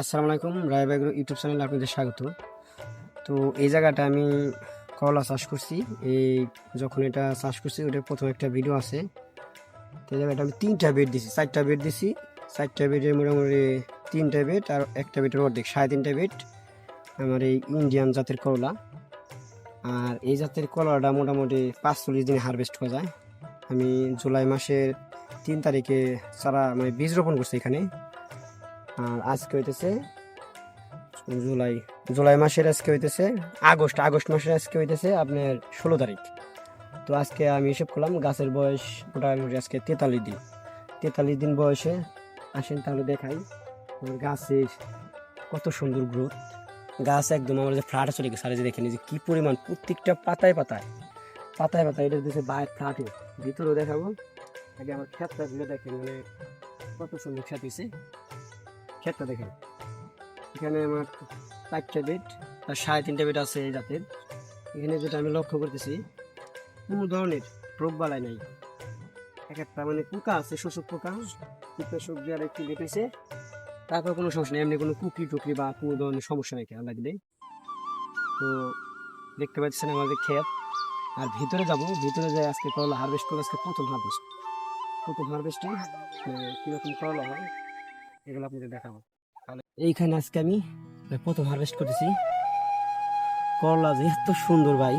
আসসালামু আলাইকুম, রায় ব্যাগ্র ইউটিউব চ্যানেলে আপনাদের স্বাগত। তো এই জায়গাটা আমি করলা চাষ করছি। এই যখন এটা চাষ করছি, ওটার প্রথম একটা ভিডিও আছে। তো এই জায়গাটা আমি তিনটা বেড দিছি, চারটা বেড দিছি। চারটা বেডের মোটামুটি তিনটা বেড আর একটা বেডের অর্ধেক, সাড়ে তিনটা বেড আমার এই ইন্ডিয়ান জাতের করলা আর এই জাতের কলাটা মোটামুটি পাঁচচল্লিশ দিনে হারভেস্ট করা যায়। আমি জুলাই মাসের তিন তারিখে চারা মানে বীজ রোপণ করছি এখানে। আর আজকে হইতেছে জুলাই জুলাই মাসের আজকে হইতেছে, আগস্ট আগস্ট মাসের আজকে হইতেছে আপনার ষোলো তারিখ। তো আজকে আমি হিসেব করলাম গাছের বয়স মোটামুটি আজকে তেতাল্লিশ দিন। তেতাল্লিশ দিন বয়সে আসেন তাহলে দেখাই আমার গাছের কত সুন্দর গ্রোথ গাছ একদম আমার যে ফ্লাটে চলে গেছে আর যে দেখেন যে কি পরিমাণ, প্রত্যেকটা পাতায় পাতায় পাতায় পাতায় এটা দিচ্ছে বাইরে ফ্লাটে ভিতরেও দেখাবো, আগে আমার ক্ষেতটা দেখেন মানে কত সুন্দর ক্ষেত হয়েছে ক্ষেতটা দেখেন। এখানে আমার চারটে বেড আর সাড়ে তিনটে বেড আছে এই জাতের। এখানে যেটা আমি লক্ষ্য করতেছি, কোনো ধরনের রোগ বালাই নাই। এক একটা মানে পোকা আছে, শোষক পোকা সবজি আর একটু বেটেছে তারপর কোনো সমস্যা নেই, এমনি কোনো কুকরি টুকরি বা কোনো ধরনের সমস্যা নেই, আল্লাহ দিলে। তো দেখতে পাচ্ছেন আমাদের ক্ষেত। আর ভিতরে যাব, ভিতরে যাই আজকে করলা হারভেস্ট করলে, আজকে প্রথম হারভেস্ট প্রথম হারভেস্টে কীরকম করলা হয়? এগুলো আপনাদের দেখাবো। এইখানে আজকে আমি প্রথম হারভেস্ট করতেছি। করলা যে এত সুন্দর ভাই।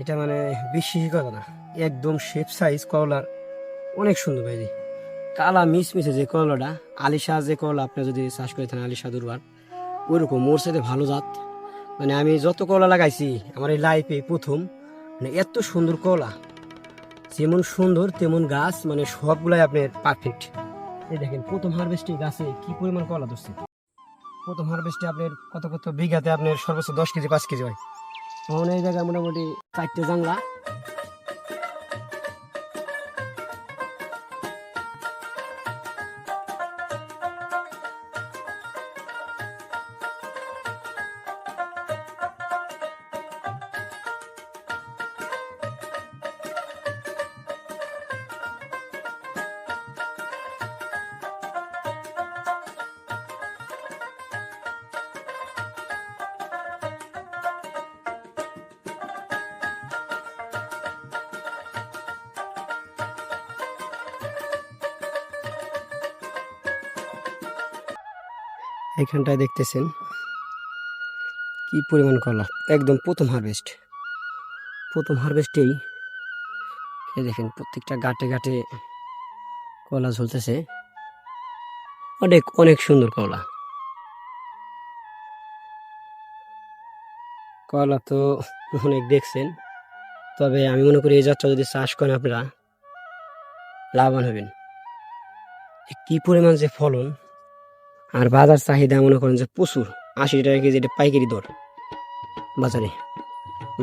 এটা মানে বিশ্বাসই কথা না। একদম শেপ সাইজ করলার অনেক সুন্দর ভাই জি কালা মিস মিশে যে করলাটা, আলিশা যে করলা, আপনি যদি চাষ করে থাকেন আলিশা দুর্বার, ওইরকম মোর সাথে ভালো জাত। মানে আমি যত করলা লাগাইছি, আমার এই লাইফে প্রথম মানে এত সুন্দর করলা। যেমন সুন্দর, তেমন গাছ মানে সবগুলাই আপনার পারফেক্ট এই দেখেন, প্রথম হারভেস্টে গাছে কি পরিমাণ কলা ধরছে? প্রথম হারভেস্টে আপনার কত কত বিঘাতে আপনার সর্বোচ্চ দশ কেজি, পাঁচ কেজি হয়। এই জায়গায় মোটামুটি চারটে জাংলা। এখানটায় দেখতেছেন। কি পরিমাণ কলা? একদম প্রথম হারভেস্ট প্রথম হারভেস্টেই এই দেখেন, প্রত্যেকটা গাটে গাটে কলা ঝুলতেছে। অনেক অনেক সুন্দর কলা। কলা তো অনেক দেখছেন, তবে আমি মনে করি এই যাত্রা যদি চাষ করেন আপনারা, লাভবান হবেন। কি পরিমাণ যে ফলন আর বাজার চাহিদা মনে করেন যে প্রচুর। আশি টাকা কেজি এটা পাইকারি দর। বাজারে।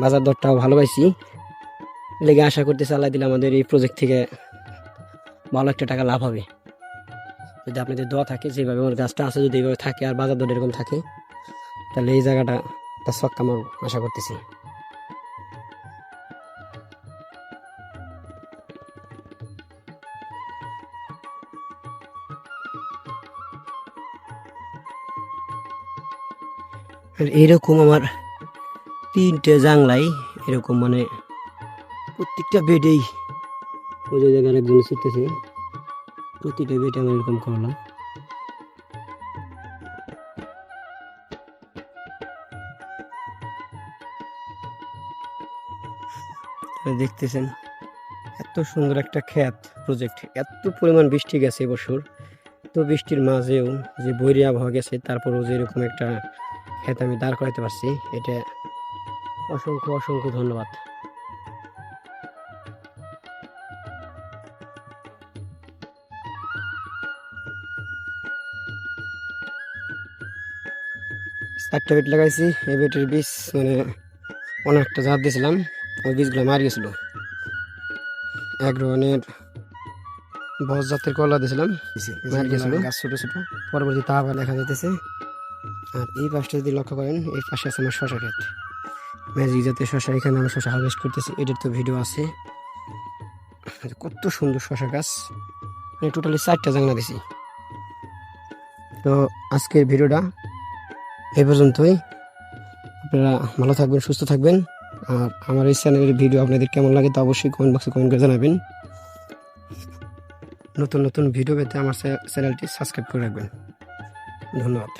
বাজার দরটাও ভালো পাইছি। লেগে আশা করতে আল্লাহ দিলে আমাদের এই প্রজেক্ট থেকে ভালো একটা টাকা লাভ হবে। যদি আপনাদের দোয়া থাকে, যেভাবে আমার গাছটা আছে যদি এইভাবে থাকে আর বাজার দর এরকম থাকে, তাহলে এই জায়গাটা একটা শখ আমার আশা করতেছি। এরকম আমার তিনটে জাংলাই, এরকম মানে প্রত্যেকটা বেডেই ওই যে জায়গায় একজন শিখতেছে প্রতিটা বেডে আমি এরকম করলাম। দেখতেছেন, এত সুন্দর একটা খ্যাত প্রজেক্ট এত পরিমাণ বৃষ্টি গেছে এবছর তো বৃষ্টির মাঝেও যে বৈরী আবহাওয়া গেছে, তারপরেও যে এরকম একটা ক্ষেত আমি দাঁড় করাইতে পারছি। এটা অসংখ্য অসংখ্য ধন্যবাদ। চারটা বেট লাগাইছি এই বেটের বীজ মানে অনেকটা জাত দিয়েছিলাম ওই বীজগুলো মারি গেছিল। এক ধরনের বস জাতের কলা দিয়েছিলাম মারি গেছিল। গাছ ছোটো ছোটো। পরবর্তীতে আবার দেখা যাইতেছে আর এই পাশটা যদি লক্ষ্য করেন, এই পাশে আছে আমার শশা ক্ষেত। ম্যাজিক জাতের শশা, এখানে আমি শশা হারভেস্ট করতেছি। এটার তো ভিডিও আছে। কত সুন্দর শশা গাছ। আমি টোটালি চারটা জাংলা দিছি। তো আজকের ভিডিওটা এই পর্যন্তই। আপনারা ভালো থাকবেন, সুস্থ থাকবেন। আর আমার এই চ্যানেলের ভিডিও আপনাদের কেমন লাগে তা অবশ্যই কমেন্ট বক্সে কমেন্ট করে জানাবেন। নতুন নতুন ভিডিও পেতে আমার চ্যানেলটি সাবস্ক্রাইব করে রাখবেন। ধন্যবাদ।